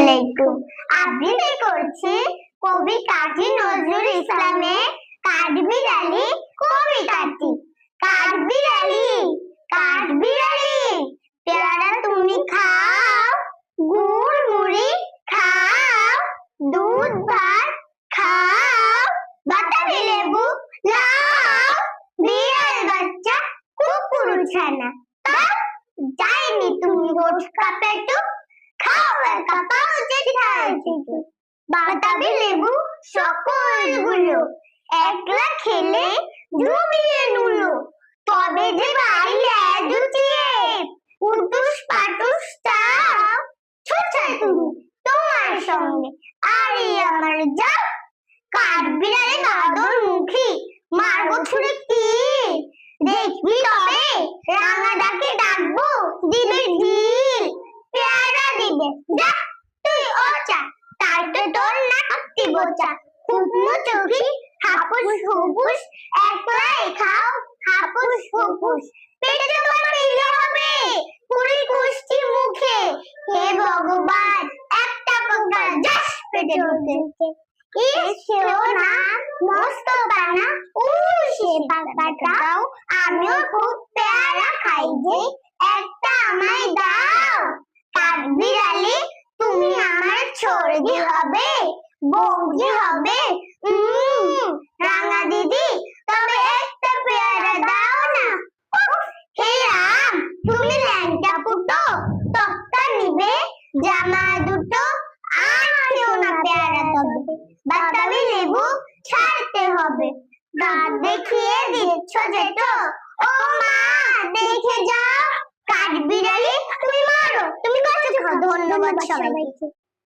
আলাইকুম। করছি কবি কাজী নজরুল কবিতাটি। তুমি খাও মুড়ি খাও, দুধ ভাত খাও বাতাবি লেবু বাচ্চা কুকুর ছানা। যাইনি তুমি গোটকা পেটু, খাও একা পাউচে খাইছি বাতাবি লেবু সকলগুলো একলা খেলে ডুবিয়ে নুলো তবে যে বাইরে জুটিয়ে উটুস পাটুস চাও ছোছায় তুমি তোমার সঙ্গে। আরে আমার যা কাঠ বিড়ালে কাদর মুখী মারবো ছুড়ে তাই তো তোর না কাটতি বোচা কুকমো চোখি হাপুস হুপুস একলাই খাও হাপুস হুপুস পেটে তোমার পিলে হবে পুরি কুষ্টি মুখে। হে ভগবান, একটা পোকা জাস পেটে ঢুকে। এসেও না, মস্ত বানা ও সে পাকাটাও আমিও খুব পেয়ারা খাই যে, একটা আমায় দাও। তুমি ছড়দি হবে বৌদি হবে রাঙা দিদি, তবে একটা পেয়ারা দাও না। হে রাম, তুমি ল্যাংটা ফুটো তক্তা নিবে, জামা দুটো, আর কেউ না পেয়ারা তবে। বাতাবি লেবু ছাড়তে হবে। দাঁত দেখিয়ে দিচ্ছ যেটো ও মা, দেখে যাও, কাঠ বিড়ালি, তুমি মারো। তুমি কত ধন্যবাদ সবাইকে।